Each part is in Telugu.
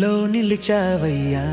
గుండెల్లో నిలిచావయ్యా.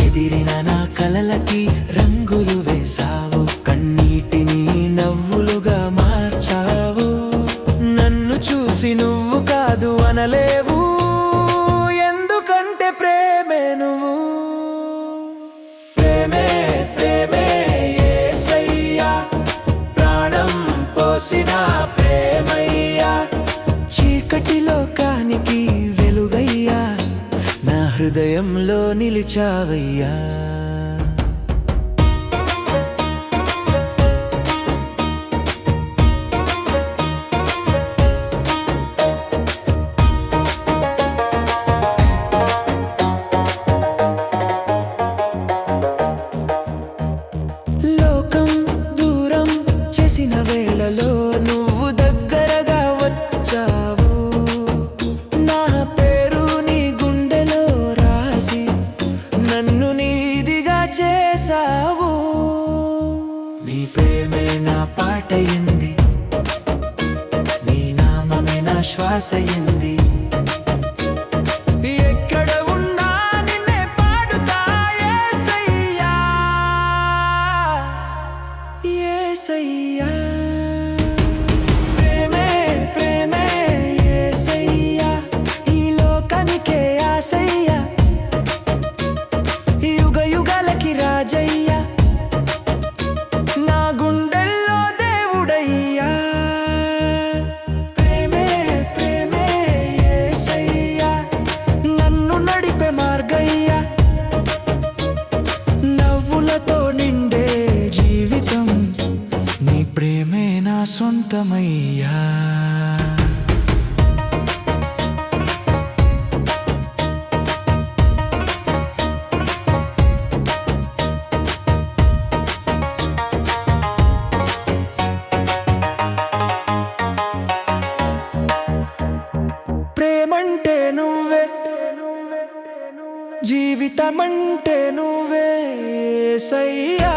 చెదిరిన నా కలలకి రంగులు వేసావు కన్నీటిని నవ్వులుగా మార్చావు. నన్ను చూసి నువ్వు కాదు అనలేవు. ఎందుకంటే ప్రేమే నువ్వు. ప్రేమే ప్రేమే యేసయ్యా ప్రాణం పోసిన ప్రేమయ్యా. చీకటిలో హృదయంలో నిలిచావయ్యా. ఆశయింది. నడిపే మార్గయ్యా. నవ్వులతో నిండే జీవితం నీ ప్రేమే నా సొంతమయ్యా. జీవితమంటే నువ్వే సయ్యా.